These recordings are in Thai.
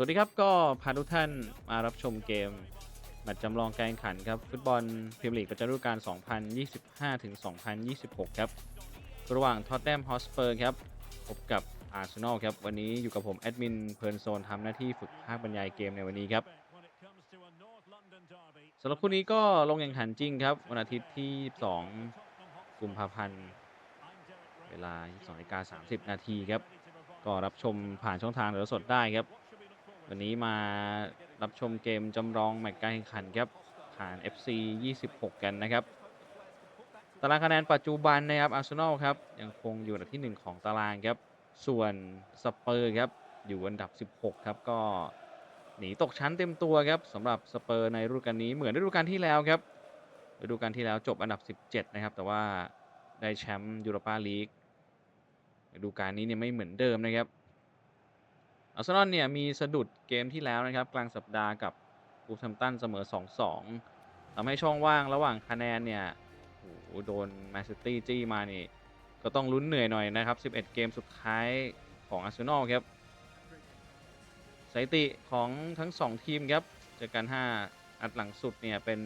สวัสดีครับก็พาทุกท่านมารับชมเกมแมตช์จำลองการแข่งขันครับ ฟุตบอลพรีเมียร์ลีกประจำฤดูกาล 2025 ถึง 2026 ครับ ระหว่างท็อตแนมฮอสเปอร์ครับ พบกับอาร์เซนอลครับ วันนี้อยู่กับผม แอดมินเพลินโซนทำหน้าที่ฝึกภาคบรรยายเกมในวันนี้ครับสำหรับคู่นี้ก็ลงแข่งขันจริงครับ วันอาทิตย์ที่ 2 กุมภาพันธ์ เวลา 22.30 นาทีครับ ก็รับชมผ่านช่องทางเดือสดได้ครับ วันนี้มารับชมเกมจำลองแมตช์การแข่งขันครับผ่าน FC 26 กันนะครับ ตารางคะแนนปัจจุบันนะครับอาร์เซนอลครับยังคงอยู่อันดับที่ 1 ของตารางครับ ส่วนสเปอร์ครับอยู่อันดับ 16 ครับก็หนีตกชั้นเต็มตัวครับสำหรับสเปอร์ในฤดูกาลนี้เหมือนฤดูกาลที่แล้วครับฤดูกาลที่แล้วจบอันดับ 17 นะครับ แต่ว่าได้แชมป์ยูโรปาลีกฤดูกาลนี้เนี่ยไม่เหมือนเดิมนะครับ อาร์เซนอลเนี่ยมีสะดุดเกมที่แล้วนะครับ กลางสัปดาห์กับบูฟแฮมตันเสมอ 2-2ทำให้ช่องว่างระหว่างคะแนนเนี่ยโอ้โหโดนแมนซิตี้จี้มานี่ ก็ต้องลุ้นเหนื่อยหน่อยนะครับ 11 เกมสุดท้ายของอาร์เซนอลครับสถิติของทั้ง 2 ทีมครับเจอกัน 5 อัดหลังสุดเนี่ยเป็น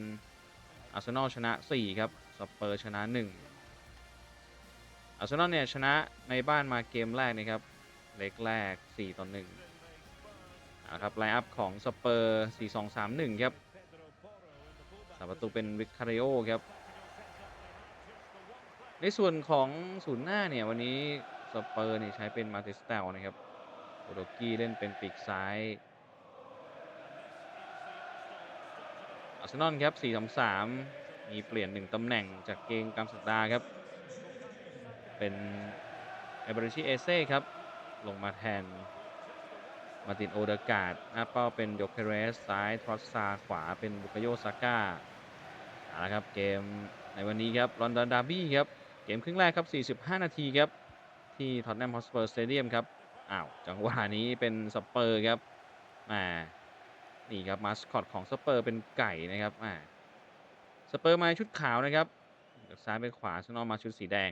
อาร์เซนอลชนะ 4 ครับสเปอร์ชนะ 1อาร์เซนอลเนี่ยชนะในบ้านมาเกมแรกนะครับ เล็กแรก 4 ต่อ1อ่า ครับไลน์อัพของสเปอร์4 2 3 1 ครับสามประตูเป็นวิคาริโอครับ ในส่วนของศูนย์หน้าเนี่ยวันนี้สเปอร์นี่ใช้เป็นมาติสเตลนะครับโอโดกี้เล่นเป็นปีกซ้ายอาร์เซนอลครับ4 3 3 มีเปลี่ยน 1 ตำแหน่งจากเกมกลางสัปดาห์ครับ เป็นเอเบริชิเอเซ่ครับ ลงมาแทน มาตินโอเดกาดหน้าเป้าเป็นโยเคเรส ซ้าย ทรอสซา ขวาเป็นบุกโยซาก้าเอาละครับ เกมในวันนี้ครับ ลอนดอนดาร์บี้ครับ เกมครึ่งแรกครับ 45 นาทีครับ ที่ท็อตแนมฮอสเปอร์สเตเดียมครับ อ้าว จังหวะนี้เป็นสเปอร์ครับมานี่ครับมาสคอตของสเปอร์เป็นไก่นะครับมาสเปอร์มาชุดขาวนะครับจากซ้ายไปขวาซนอมาชุดสีแดง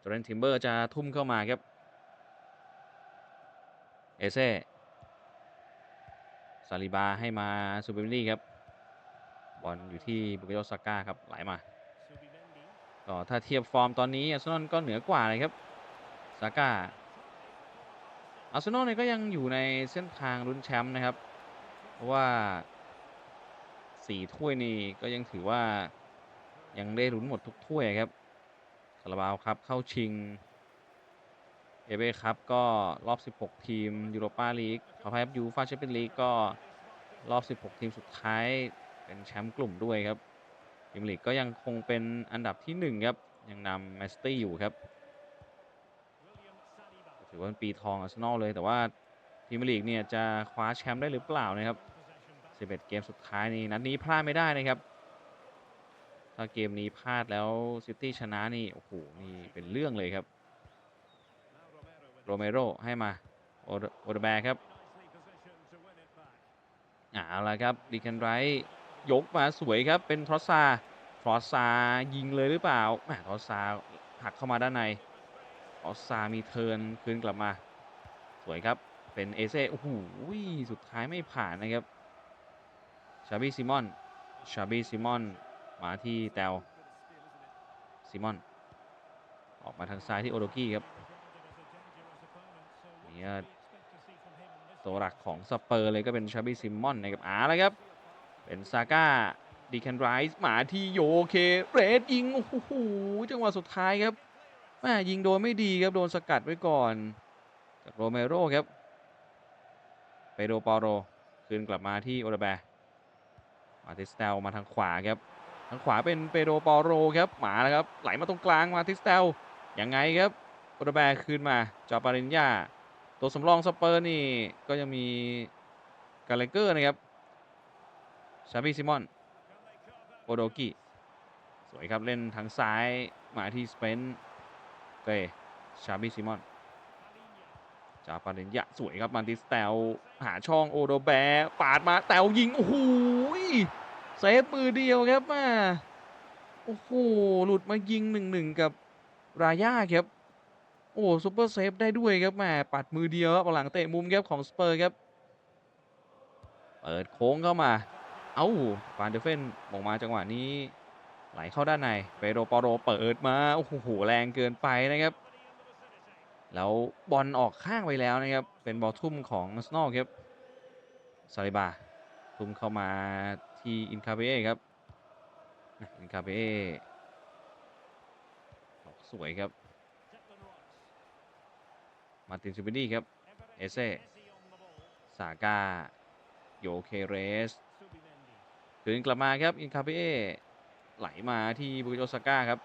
จอร์แดนทิมเบอร์จะทุ่มเข้ามาครับ เอเซ่ซาลิบาให้มาซูเปอร์ลี่ครับ บอลอยู่ที่บุกโยซาก้าครับไหลมาก็ถ้าเทียบฟอร์มตอนนี้อาร์เซนอลก็เหนือกว่าเลยครับซาก้าอาร์เซนอลเนี่ยก็ยังอยู่ในเส้นทางลุ้นแชมป์นะครับ เพราะว่าสี่ถ้วยนี่ก็ยังถือว่ายังได้ลุ้นหมดทุกถ้วยครับคาราบาวครับเข้าชิง เอเบครับก็รอบ 16 ทีมยูโรปาลีกขออภัยครับยูฟาแชมเปี้ยนลีกก็รอบ 16 ทีมสุดท้ายเป็นแชมป์กลุ่มด้วยครับพรีเมียร์ลีกก็ยังคงเป็นอันดับที่ 1 ครับ ยังนำแมนซิตี้อยู่ครับ ถือว่าเป็นปีทองอาร์เซนอลเลย แต่ว่าพรีเมียร์ลีกเนี่ยจะคว้าแชมป์ได้หรือเปล่านะครับ 11 เกมสุดท้ายนี้นัดนี้พลาดไม่ได้นะครับ ถ้าเกมนี้พลาดแล้วซิตี้ชนะนี่โอ้โหนี่เป็นเรื่องเลยครับ โรเมโรให้มา โอเดโดแบร์ครับเอาละครับดีแคนไรยกมาสวยครับ เป็นทรอสซาทรอสซายิงเลยหรือเปล่าแหมทรอสซาหักเข้ามาด้านในทรอสซามีเทิร์นคืนกลับมา สวยครับ เป็นเอเซ่ โอ้โห สุดท้ายไม่ผ่านนะครับ ชาบีซิมอน ชาบีซิมอน มาที่แตวซิมอน ออกมาทางซ้ายที่โอโดกี้ครับ นี่ก็ตัวหลักของสเปอร์เลยก็เป็นชาบีซิมมอนนะครับอาแล้วครับ เป็นซาก้าดีแคนไรส์หมาที่โยเคเรดยิง โอ้โห จังหวะสุดท้ายครับแม่ยิงโดนไม่ดีครับ โดนสกัดไว้ก่อนจากโรเมโรครับเปโดปอโร คืนกลับมาที่โอเดแบมาติสเตลมาทางขวาครับ ทางขวาเป็นเปโดปอโรครับ หมาแล้วครับ ไหลมาตรงกลางมาติสเตลยังไงครับโอเดแบคืนมาจอปารินยา ตัวสำรองสเปอร์นี่ก็ยังมีกาเลเกอร์นะครับชาบีซิมอนโอโดกิสวยครับเล่นทางซ้ายมาที่สเปนเกชาบีซิมอนจาปาเดนยะสวยครับมันติสแตลหาช่องโอโดแบปาดมาแตวยิงโอ้โหเซฟมือเดียวครับมาโอ้โหหลุดมายิงหนึ่งหนึ่งกับราย่าครับ โอ้ซูเปอร์เซฟได้ด้วยครับแหมปัดมือเดียวครับหลังเตะมุมครับของสเปอร์ครับ เปิดโค้งเข้ามา เอ้าฟานเดเฟนมงมาจังหวะนี้ ไหลเข้าด้านในเปโรปอโรเปิดมา โอ้โห แรงเกินไปนะครับ แล้วบอลออกข้างไปแล้วนะครับ เป็นบอลทุ่มของสโนครับซาลิบา ทุ่มเข้ามาที่อินคาเบเอครับ อินคาเบเอออกสวยครับ มาตินซูบิดี้ครับ เอเซ่สากาโยเคเรสคืนกลับมาครับ อินคาเบเอไหลมาที่บุกิโตซาก้าครับ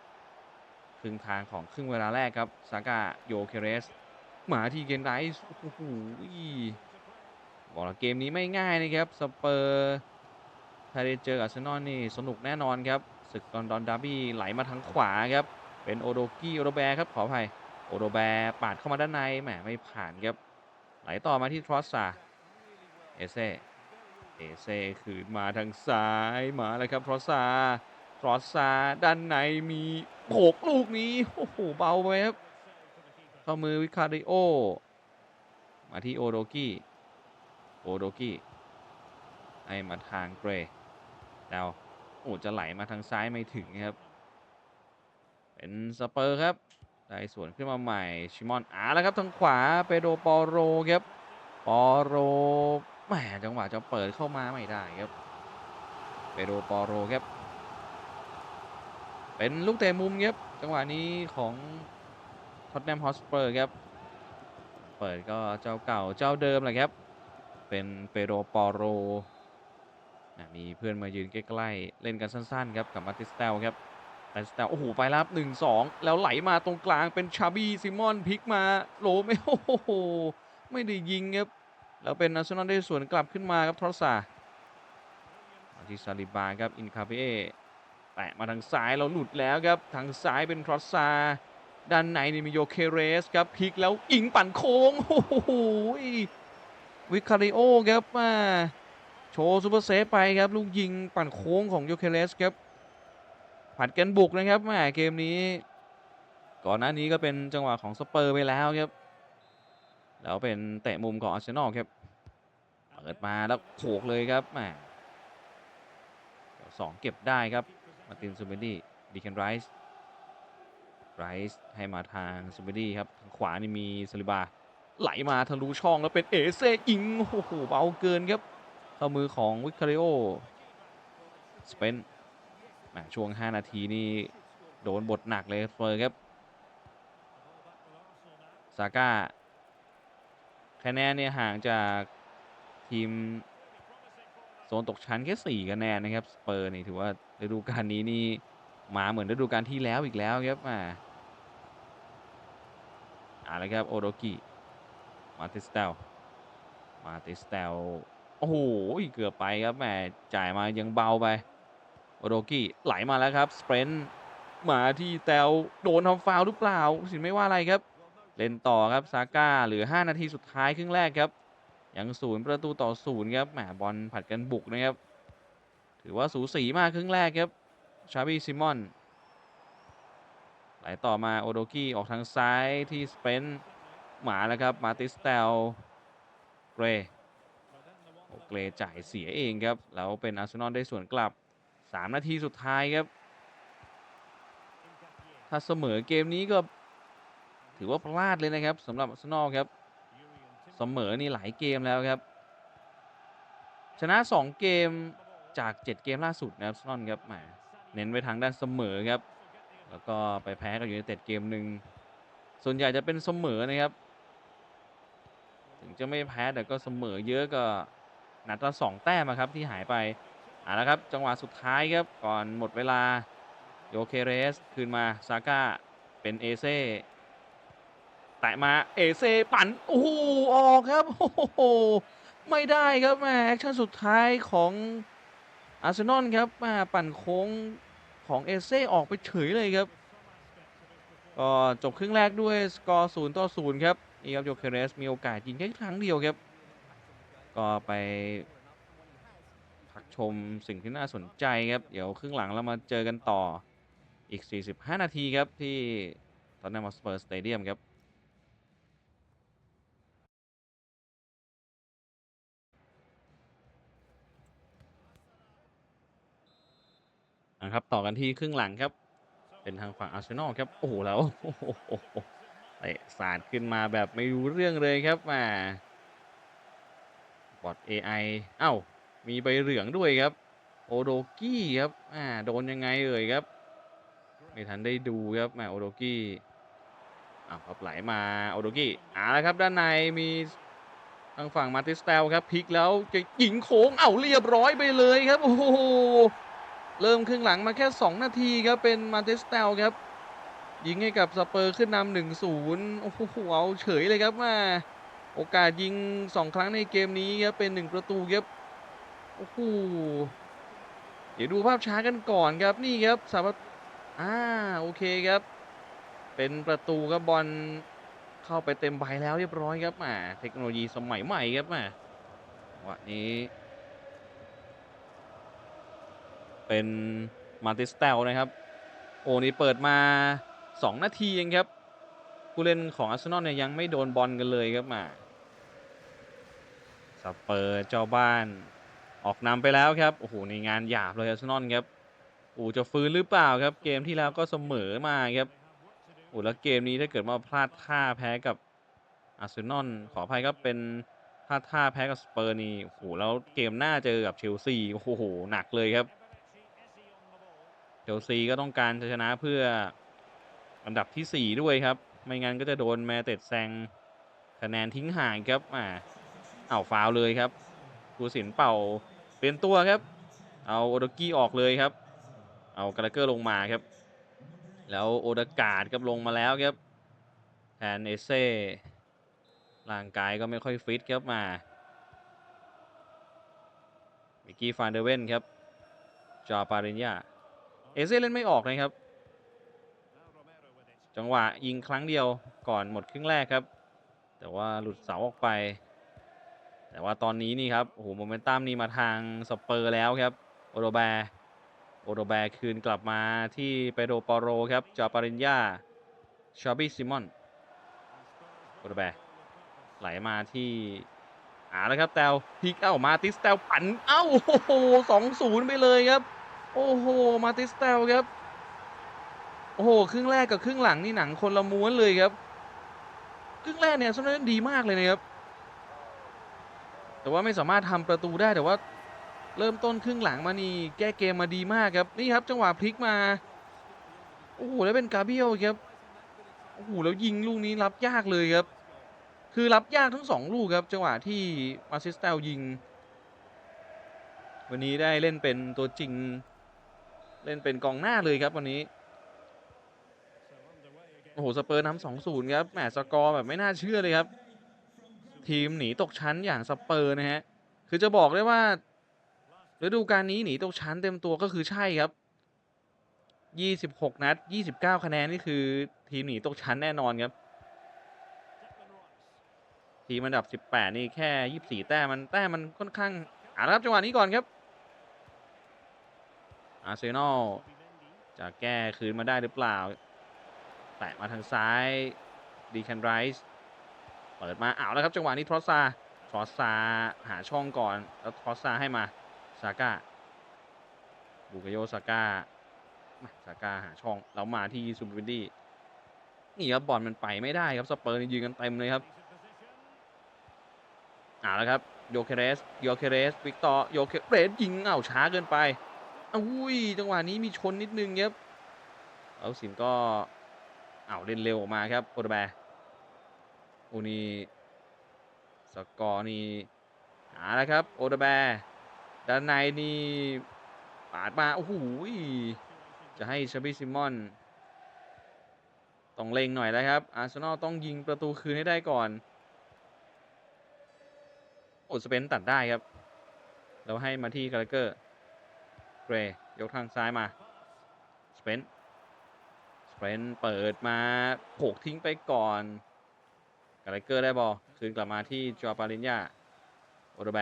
ครึ่งทางของครึ่งเวลาแรกครับซาก้าโยเคเรสมาที่เกนไรส์โอ้โหบอกแล้วเกมนี้ไม่ง่ายนะครับ สเปอร์ถ้าได้เจออาร์เซนอลนี่สนุกแน่นอนครับศึกลอนดอนดาร์บี้ไหลมาทางขวาครับ เป็นโอโดกี้โอโดแบร์ครับขออภัย โอโดแบร์ปาดเข้ามาด้านในแหมไม่ผ่านครับ ไหลต่อมาที่ทรอสซาเอเซเอเซคืนมาทางซ้ายมาเลยครับทรอสซาทรอสซาด้านในมีโขกลูกนี้โอ้โหเบาไปครับเข้ามือวิคาริโอ มาที่โอโดกี้โอโดกี้ให้มาทางเกรย์ดาวโอ้จะไหลมาทางซ้ายไม่ถึงครับ เป็นสเปอร์ครับ ได้สวนขึ้นมาใหม่ชิมอนอ่าแล้วครับทางขวาเปโดปอโรครับปอโรแหมจังหวะจะเปิดเข้ามาไม่ได้ครับเปโดปอโรครับเป็นลูกเตะมุมครับจังหวะนี้ของท็อตแนมฮอสเปอร์ครับเปิดก็เจ้าเก่าเจ้าเดิมแหละครับเป็นเปโดปอโรมีเพื่อนมายืนใกล้ๆเล่นกันสั้นๆครับกับมาติสเตลครับ มาติสเตลโอ้โหไปรับหนึ่งสองแล้วไหลมาตรงกลางเป็นชาบีซิมอนพลิกมาโหลไม่โอ้โหไม่ได้ยิงครับแล้วเป็นอาร์เซนอลได้สวนกลับขึ้นมาครับทรอสซามาที่ซาลิบาครับอินคาเปเอแตะมาทางซ้ายแล้วหลุดแล้วครับทางซ้ายเป็นทรอสซาด้านในนี่มีโยเคเรสครับพลิกแล้วอิงปั่นโค้งโอ้โหวิคาริโอครับมาโชว์ซูเปอร์เซฟไปครับลูกยิงปั่นโค้งของโยเคเรสครับ ผัดกันบุกนะครับแหมเกมนี้ ก่อนหน้านี้ก็เป็นจังหวะของสเปอร์ไปแล้วครับแล้วเป็นเตะมุมของอาร์เซนอลครับเปิดมาแล้วโขกเลยครับแหมสองเก็บได้ครับมาตินซูเบดี้ดีแคนไรส์ไรส์ให้มาทางซูเบดี้ครับทางขวานี่มีซาลิบา ไหลมาทะลุช่องแล้วเป็นเอเซยิงโอ้โหเบาเกินครับเข้ามือของวิคาริโอสเปน ช่วง 5 นาทีนี่โดนบทหนักเลยเฟอร์ครับซาก้าคะแนนเนี่ยห่างจากทีมโซนตกชั้นแค่ 4 คะแนนนะครับสเปอร์นี่ถือว่าฤดูกาลนี้นี่มาเหมือนฤดูกาลที่แล้วอีกแล้วครับมาอ่าแล้วครับโอโดกิมาติสเตลมาติสเตลโอ้โหเกือบไปครับแหมจ่ายมายังเบาไป โอโดกิไหลมาแล้วครับสเปรนต์มาที่แตวโดนทำฟาวล์หรือเปล่าสินไม่ว่าอะไรครับ เล่นต่อครับซาก้าเหลือ 5 นาทีสุดท้ายครึ่งแรกครับ ยังศูนย์ประตูต่อศูนย์ครับแหมบอลผัดกันบุกนะครับ ถือว่าสูสีมากครึ่งแรกครับชาบีซิมอนไหลต่อมาโอโดกี้ออกทางซ้ายที่สเปนหมาแล้วครับมาติสเตลเกรโอเกรจ่ายเสียเองครับ แล้วเป็นอาร์เซนอลได้ส่วนกลับ 3นาทีสุดท้ายครับ ถ้าเสมอเกมนี้ก็ ถือว่าพลาดเลยนะครับสำหรับอาร์เซนอลครับ เสมอนี่หลายเกมแล้วครับ ชนะ 2 เกมจาก 7 เกมล่าสุดนะครับซนอลครับแหมเน้นไปทางด้านเสมอครับ แล้วก็ไปแพ้กับยูไนเต็ดเกมหนึ่งส่วนใหญ่จะเป็นเสมอนะครับ ถึงจะไม่แพ้แต่ก็เสมอเยอะก็นัดละสองแต้มครับที่หายไป อ่าล้วครับจังหวะสุดท้ายครับก่อนหมดเวลาโยเคเรสคืนมาซาก้าเป็นเอเซ่แตะมาเอเซ่ปั่นโอ้โหออกครับโอ้โหไม่ได้ครับแมแอคชั่นสุดท้ายของอาร์เซนอลครับม่ปั่นโค้งของเอเซ่ออกไปเฉยเลยครับก็จบครึ่งแรกด้วยสกอร์0ต่อ0ครับนี่ครับโยเคเรสมีโอกาสยิงแค่ครั้งเดียวครับ ก็ไปักชมสิ่งที่น่าสนใจครับ เดี๋ยวครึ่งหลังเรามาเจอกันต่ออีก 45 นาทีครับ ที่ตอนนี้มาสเปอร์สเตเดียมครับนะครับต่อกันที่ครึ่งหลังครับ เป็นทางฝั่งอาร์เซนอลครับ โอ้โหแล้วเตะสาดขึ้นมาแบบไม่รู้เรื่องเลยครับมาบอด AI เอ้า มีใบเหลืองด้วยครับ โอโดกี้ครับอ่าโดนยังไงเอ่ยครับ ไม่ทันได้ดูครับแหมโอโดกี้อ้าพับไหลมาโอโดกี้อ่าแล้วครับด้านในมีทางฝั่งมาติสเตลครับพลิกแล้วจะยิงโค้งเอ้าเรียบร้อยไปเลยครับโอ้โหเริ่มครึ่งหลังมาแค่ 2 นาทีครับเป็นมาติสเตลครับยิงให้กับสเปอร์ขึ้นนำหนึ่งศูนย์โอ้โหเอาเฉยเลยครับมาโอกาสยิง 2 ครั้งในเกมนี้ครับเป็น 1 ประตูครับ โอ้โหเดี๋ยวดูภาพช้ากันก่อนครับนี่ครับสามารถอ่าโอเคครับ เป็นประตูครับบอลเข้าไปเต็มใบแล้วเรียบร้อยครับแหมาเทคโนโลยีสมัยใหม่ครับแหมาวันนี้ เป็นมาติสเตลนะครับ โอ้นี่เปิดมา 2 นาทีเองครับผู้เล่นของอาร์เซนอลเนี่ยยังไม่โดนบอลกันเลยครับมาสเปอร์เจ้าบ้าน ออกนำไปแล้วครับ โอ้โห ในงานหยาบเลยอาร์เซนอลครับโอ้จะฟื้นหรือเปล่าครับ เกมที่แล้วก็เสมอมาครับอ้แล้วเกมนี้ถ้าเกิดว่าพลาดท่าแพ้กับอาร์เซนอลขออภัยครับเป็นพลาดท่าแพ้กับสเปอร์นี่โอ้โหแล้วเกมหน้าเจอกับเชลซีโอ้โหหนักเลยครับเชลซีก็ต้องการจะชนะเพื่ออันดับที่ 4 ด้วยครับ ไม่งั้นก็จะโดนแมเต็ดแซงคะแนนทิ้งห่างครับอ่าเอาฟาวเลยครับ ผู้สินเป่าเปลี่ยนตัวครับ เอาโอโดกี้ออกเลยครับ เอากาลาเกอร์ลงมาครับ แล้วโอดากาดครับลงมาแล้วครับแทนเอเซ่ร่างกายก็ไม่ค่อยฟิตครับมามิกกี้ฟานเดเวนครับจอปาริญญาเอเซ่เล่นไม่ออกนะครับ จังหวะยิงครั้งเดียวก่อนหมดครึ่งแรกครับ แต่ว่าหลุดเสาออกไป แต่ว่าตอนนี้นี่ครับโอ้โหโมเมนตัมนี่มาทางสเปอร์แล้วครับโอโดแบร์โอโดแบร์คืนกลับมาที่เปโดปอโรครับจอปาริญญาชอบี้ซิมอนโอโดแบร์ไหลมาที่อาแล้วครับแตวพิกเอ้ามาติสแตวปั่นเอ้าโอ้โหสองศูนย์ไปเลยครับ โอ้โหมาติสเตลครับโอ้โหครึ่งแรกกับครึ่งหลังนี่หนังคนละม้วนเลยครับ ครึ่งแรกเนี่ยสมนั้นดีมากเลยนะครับ แต่ว่าไม่สามารถทำประตูได้แต่ว่าเริ่มต้นครึ่งหลังมานี่แก้เกมมาดีมากครับนี่ครับจังหวะพลิกมาโอ้โหแล้วเป็นกาเบียลครับโอ้โหแล้วยิงลูกนี้รับยากเลยครับ คือรับยากทั้งสองลูกครับ จังหวะที่มาซิสเตลยิง วันนี้ได้เล่นเป็นตัวจริง เล่นเป็นกองหน้าเลยครับวันนี้โอ้โหสเปอร์นำสองศูนย์ครับแหมสกอร์แบบไม่น่าเชื่อเลยครับ ทีมหนีตกชั้นอย่างสเปอร์นะฮะ คือจะบอกได้ว่าฤดูกาลนี้หนีตกชั้นเต็มตัวก็คือใช่ครับ 26 นัด 29 คะแนนนี่คือทีมหนีตกชั้นแน่นอนครับ ทีมอันดับ 18 นี่แค่ 24 แต้มมันแต้มมันค่อนข้างอ่าครับจังหวะนี้ก่อนครับ อาร์เซนอลจะแก้คืนมาได้หรือเปล่า แตะมาทางซ้ายดีแคนไรส์ เปิดมาอ้าวแล้วครับจังหวะนี้ทรอสซาทรอสซาหาช่องก่อนแล้วทรอสซาให้มาซาก้าบูกโยซาก้ามาซาก้าหาช่องแล้วมาที่ซูบินดี้นี่ครับบอลมันไปไม่ได้ครับสเปอร์ยืนกันเต็มเลยครับเอ่าแล้วครับโยเคเรสโยเคเรสวิกตอร์โยเคเรสยิงอ้าวช้าเกินไปอุ้ยจังหวะนี้มีชนนิดนึงครับเอาสินก็อ้าวเล่นเร็วออกมาครับโอเดแบร์ อ้นี่สกอร์นี่หาแล้วครับ โอเดแบร์ด้านในนี่ปาดมา โอ้โหจะให้ชาบิซิมอน ต้องเล็งหน่อยแล้วครับ อาร์เซนอลต้องยิงประตูคืนให้ได้ก่อน โอสเปนตัดได้ครับ แล้วให้มาที่กาลเกอร์ เกรย์ยกทางซ้ายมา สเปนสเปนเปิดมาโขกทิ้งไปก่อน กาลเกอร์ได้บอลคืนกลับมาที่จอปาลินยาโอโดแบ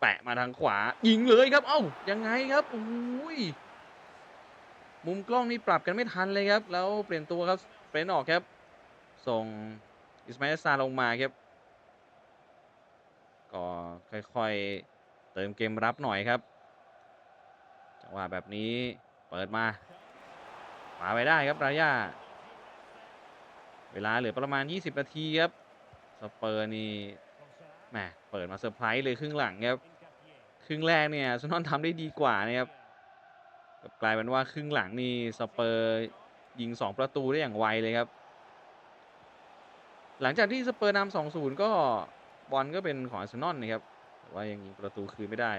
แปะมาทางขวา ยิงเลยครับ เอ้ายังไงครับโอ้ยมุมกล้องนี่ปรับกันไม่ทันเลยครับ แล้วเปลี่ยนตัวครับเปนออกครับ ส่งอิสมาอลซาลงมาครับ ก็ค่อยๆ เติมเกมรับหน่อยครับจังหวะแบบนี้เปิดมา มาไปได้ครับรายา วลาเหลือประมาณ 20 นาทีครับ สเปอร์นี่แหมเปิดมาเซอร์ไพรส์เลยครึ่งหลังครับ ครึ่งแรกเนี่ยซนอลทำได้ดีกว่านะครับกลายเป็นว่าครึ่งหลังนี่สเปอร์ยิง 2 ประตูได้อย่างไวเลยครับ หลังจากที่สเปอร์นำ2-0ก็บอลก็เป็นของอาร์เซนอลนะครับแต่ว่ายังยิงประตูคืนไม่ได้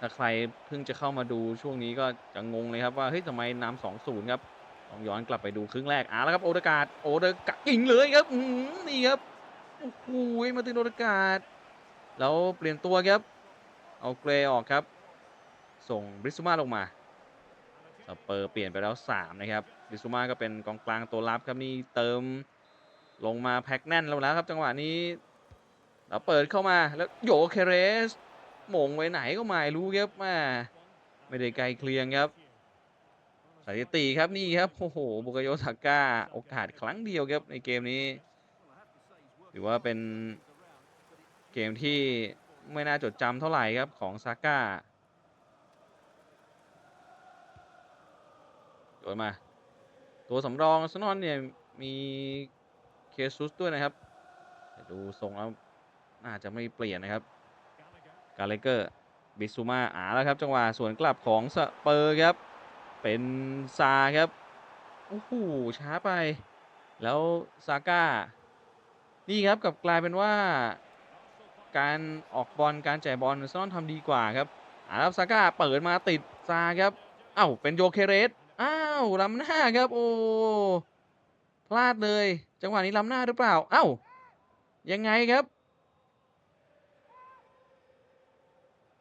ถ้าใครเพิ่งจะเข้ามาดูช่วงนี้ก็จะงงเลยครับว่าเฮ้ยทำไมนำ2-0ครับ ต้องย้อนกลับไปดูครึ่งแรกอะแล้วครับโอเดกาดโอเดกาดยิงเลยครับนี่ครับโอ้โหมาตินโอเดกาดแล้วเปลี่ยนตัวครับ เอาเกรย์ออกครับ ส่งบริสุมาลงมาสเปอร์เปลี่ยนไปแล้ว 3 นะครับบริสุมาก็เป็นกองกลางตัวรับครับนี่เติมลงมาแพ็กแน่นแล้วแล้วครับ จังหวะนี้แล้วเปิดเข้ามาแล้วโยเคเรสมงไว้ไหนก็ไม่รู้ครับแมไม่ได้ไกลเคลียงครับ ถิติครับนี่ครับโอ้โหบุกโยซาก้าโอกาสครั้งเดียวครับในเกมนี้ถือว่าเป็นเกมที่ไม่น่าจดจำเท่าไหร่ครับของซาก้าโยนมา ตัวสำรองซนอนเนี่ยมีเคซุสด้วยนะครับดูทรงแล้วน่าจะไม่เปลี่ยนนะครับ กาเลเกอร์ บิซูมาอ่าแล้วครับ จังหวะสวนกลับของสเปอร์ครับ เป็นซาครับ โอ้โห ช้าไป แล้วซาก้า นี่ครับกับกลายเป็นว่า การออกบอลการจ่ายบอลซอนทำดีกว่าครับอ่าครับซาก้าเปิดมาติดซาครับ เอ้าเป็นโยเคเรส อ้าวล้ำหน้าครับ โอ้ พลาดเลย จังหวะนี้ล้ำหน้าหรือเปล่า เอ้า ยังไงครับ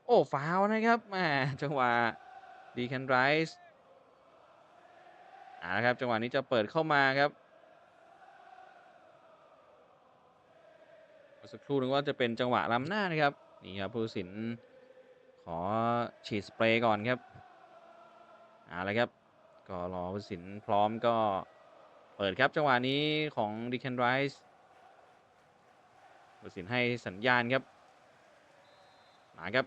โอ้ฟาวนะครับแหมจังหวะดีแคนไรส์ อ่าครับจังหวะนี้จะเปิดเข้ามาครับสักครู่นึกว่าจะเป็นจังหวะล้ำหน้านะครับนี่ครับผู้สินขอฉีดสเปรย์ก่อนครับเอาละครับก็รอผู้สินพร้อมก็เปิดครับจังหวะนี้ของดีแคนไรส์ผู้สินให้สัญญาณครับมาครับ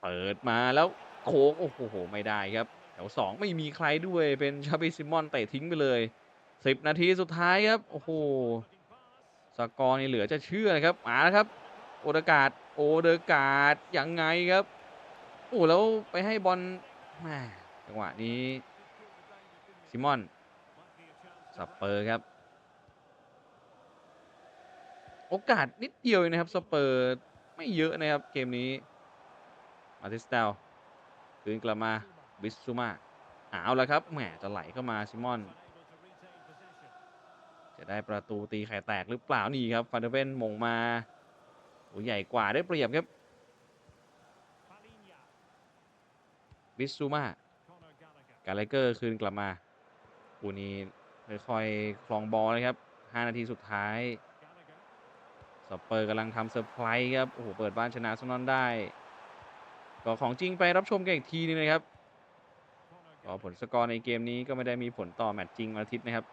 เปิดมาแล้วโค้งโอ้โหไม่ได้ครับ แถวสองไม่มีใครด้วยเป็นชาบิซิมอนเตะทิ้งไปเลยสิบนาทีสุดท้ายครับ โอ้โหสกอร์นี่เหลือจะเชื่อนะครับมาแล้วครับ โอเดกาดโอเดกาดยังไงครับโอ้แล้วไปให้บอลแม่จังหวะนี้ซิมอนสับเปอร์ครับ โอกาสนิดเดียวนะครับสเปอร์ไม่เยอะนะครับเกมนี้ มาติสเตลคืนกลับมา บิสซูมาเอาล้วครับแหมจะไหลเข้ามาซิมอน จะได้ประตูตีไข่แตกหรือเปล่านี่ครับฟานเดเวนมงมาโอ้ใหญ่กว่าได้เปรียบครับบิสซูมากาเลเกอร์คืนกลับมาปูนี้ค่อยๆคลองบอลนะครับ 5 นาทีสุดท้ายสเปอร์กำลังทำเซอร์ไพรส์ครับ โอ้โห เปิดบ้านชนะซนอนได้ ก็ของจริงไปรับชมกันอีกทีนึงนะครับ ก็ผลสกอร์ในเกมนี้ก็ไม่ได้มีผลต่อแมตช์จริงวันอาทิตย์นะครับ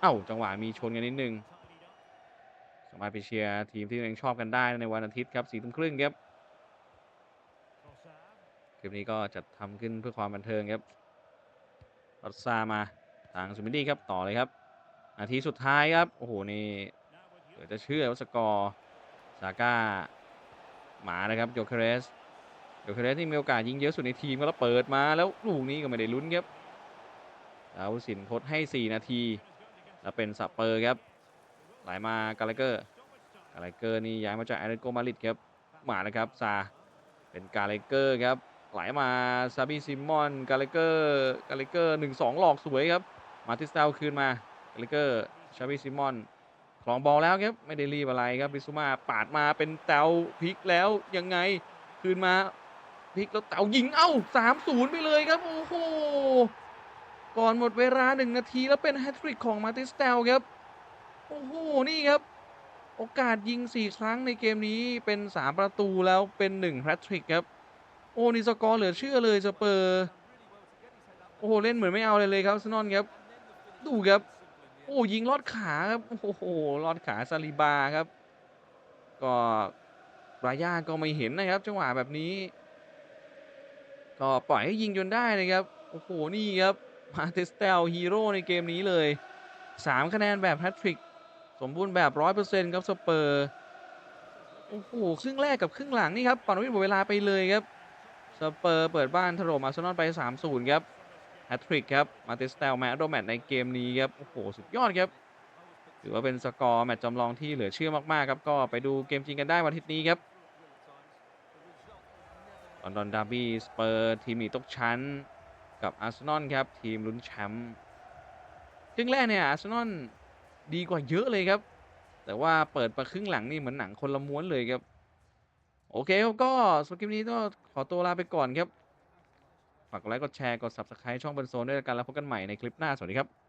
เอ้าจังหวะมีชนกันนิดนึง สามารถไปเชียร์ทีมที่ตัวเองชอบกันได้ในวันอาทิตย์ครับสี่ทุ่มครึ่งครับคลิปนี้ก็จัดทำขึ้นเพื่อความบันเทิงครับรอดซามาทางสุมิดี้ครับต่อเลยครับ นาทีสุดท้ายครับ โอ้โหนี่เดี๋ยวจะเชื่อว่าสกอร์ซาก้าหมานะครับโยเคเรส โยเคเรสที่มีโอกาสยิงเยอะสุดในทีมก็แล้วเปิดมาแล้วลูกนี้ก็ไม่ได้ลุ้นครับแล้วสินทดให้ 4 นาที แล้วเป็นสเปอร์ครับไหลมากาเลเกอร์กาเลเกอร์นี่ย้ายมาจากแอตเลติโกมาริดครับมาแล้วครับซาเป็นกาเลเกอร์ครับไหลมาซาบิซิมอนกาเลเกอร์กาเลเกอร์หนึ่งสองหลอกสวยครับมาติสเตลคืนมากาเลเกอร์ชาบิซิมอนคลองบอลแล้วครับไม่ได้รีบอะไรครับบิซูมาปาดมาเป็นเตาพลิกแล้วยังไงคืนมา พลิกแล้วเต่ายิงเอ้าสามศูนย์ไปเลยครับโอ้โหก่อนหมดเวลาหนึ่งนาทีแล้วเป็นแฮตทริกของมาติสเตลครับโอ้โหนี่ครับ โอกาสยิง4ครั้งในเกมนี้เป็น3ประตูแล้วเป็น1แฮตทริกครับโอ้นี่สกอร์เหลือเชื่อเลยสเปอร์โอ้โหเล่นเหมือนไม่เอาเลยเลยครับซนอนครับดูครับโอ้ยิงลอดขาครับโอ้โหลอดขาซาลิบาครับ ก็รายาก็ไม่เห็นนะครับ จังหวะแบบนี้ ก็ปล่อยให้ยิงจนได้เลยครับ โอ้โห นี่ครับมาเตสเตลฮีโร่ในเกมนี้เลย 3 คะแนนแบบแฮตทริก สมบูรณ์แบบ 100%ครับสเปอร์ โอ้โห ครึ่งแรกกับครึ่งหลังนี่ครับปันวิทย์หมดเวลาไปเลยครับ สเปอร์เปิดบ้านถล่มอาร์เซนอลไป 3-0 ครับแฮตทริกครับ มาเตสเตลแมตโดแมตในเกมนี้ครับ โอ้โห สุดยอดครับ ถือว่าเป็นสกอร์แมตช์จำลองที่เหลือเชื่อมากๆครับ ก็ไปดูเกมจริงกันได้วันอาทิตย์นี้ครับ ลอนดอนดาร์บี้สเปอร์ทีมหนีตกชั้นกับอาร์เซนอลครับ ทีมลุ้นแชมป์ครึ่งแรกเนี่ยอาร์เซนอลดีกว่าเยอะเลยครับ แต่ว่าเปิดมาครึ่งหลังนี่เหมือนหนังคนละม้วนเลยครับ โอเคก็สำหรับคลิปนี้ก็ขอตัวลาไปก่อนครับ ฝากกดไลค์กดแชร์กด Subscribe ช่องบนโซนด้วยกันแล้วพบกันใหม่ในคลิปหน้า สวัสดีครับ